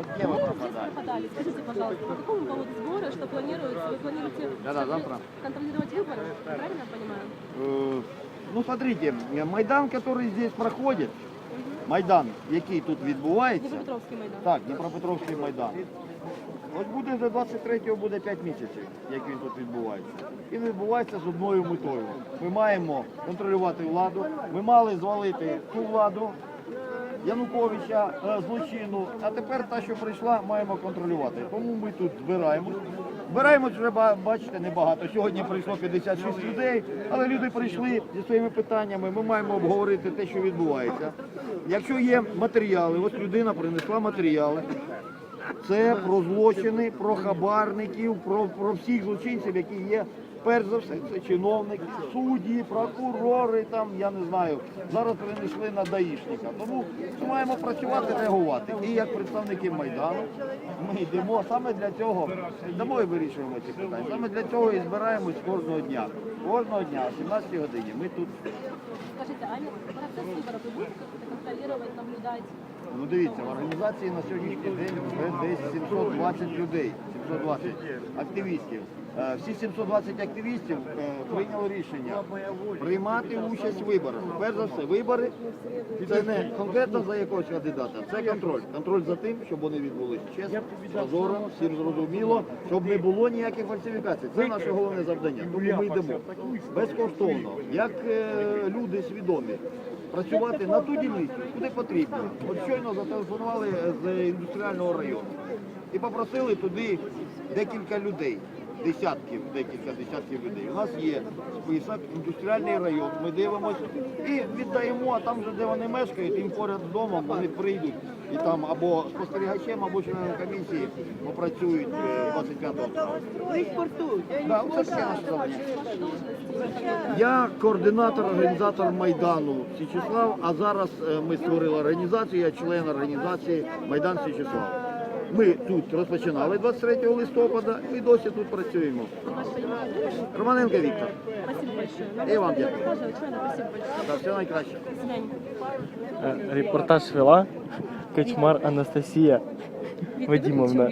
Вот где вы Ну, здесь пропадали? пропадали. Скажите, пожалуйста, по какому поводу сбора, что планируется? Вы планируете Да-да, завтра. контролировать выборы? Правильно я понимаю? Э, Ну, смотрите, Майдан, который здесь проходит, Майдан, який тут відбувається, Днепропетровский Майдан. так, Дніпропетровський Майдан. Ось буде до 23-го буде 5 місяців, як він тут відбувається. Він відбувається з одною метою. Ми маємо контролювати владу. Ми мали звалити ту владу Януковича е, злочину, а тепер та, що прийшла, маємо контролювати. Тому ми тут збираємось. Збираємось вже бачите небагато. Сьогодні прийшло 56 людей, але люди прийшли зі своїми питаннями. Ми маємо обговорити те, що відбувається. Якщо є матеріали, ось людина принесла матеріали. Це про злочини, про хабарників, про, про всіх злочинців, які є. Перш за все, це чиновники, судді, прокурори, там я не знаю. Зараз перенесли на даїшника. Тому ми маємо працювати, реагувати. І як представники майдану ми йдемо саме для цього. Йдемо і вирішуємо ці питання. Саме для цього і збираємось кожного дня. Кожного дня о 17 годині. Ми тут. Скажите, а нет, процесс выборов вы будете как-то контролировать, наблюдать? Ну дивіться, в організації на сьогоднішній день десь 720 людей, 720 активістів. Е, Всі 720 активістів е, прийняли рішення приймати участь в виборах. Перш за все, вибори це не конкретно за якогось кандидата, це контроль. Контроль за тим, щоб вони відбулися чесно, прозоро, всім зрозуміло, щоб не було ніяких фальсифікацій. Це наше головне завдання. Тому ми йдемо безкоштовно, як е, люди свідомі. Працювати на ту дільницю, куди потрібно. От щойно зателефонували з індустріального району і попросили туди декілька людей, десятків, декілька десятків людей. У нас є список, індустріальний район. Ми дивимося і віддаємо, а там вже де вони мешкають, їм поряд з домом вони прийдуть і там або спостерігачем, або членом комісії попрацюють е, 25 травня. Да, це таке наше завдання. Я координатор, організатор Майдану Січеслав, а зараз е, ми створили організацію, я член організації Майдан Січеслав. Ми тут розпочинали 23 листопада і досі тут працюємо. Романенко Віктор, І вам дякую. Все найкраще. Репортаж вела Качмар Анастасія Вадимовна.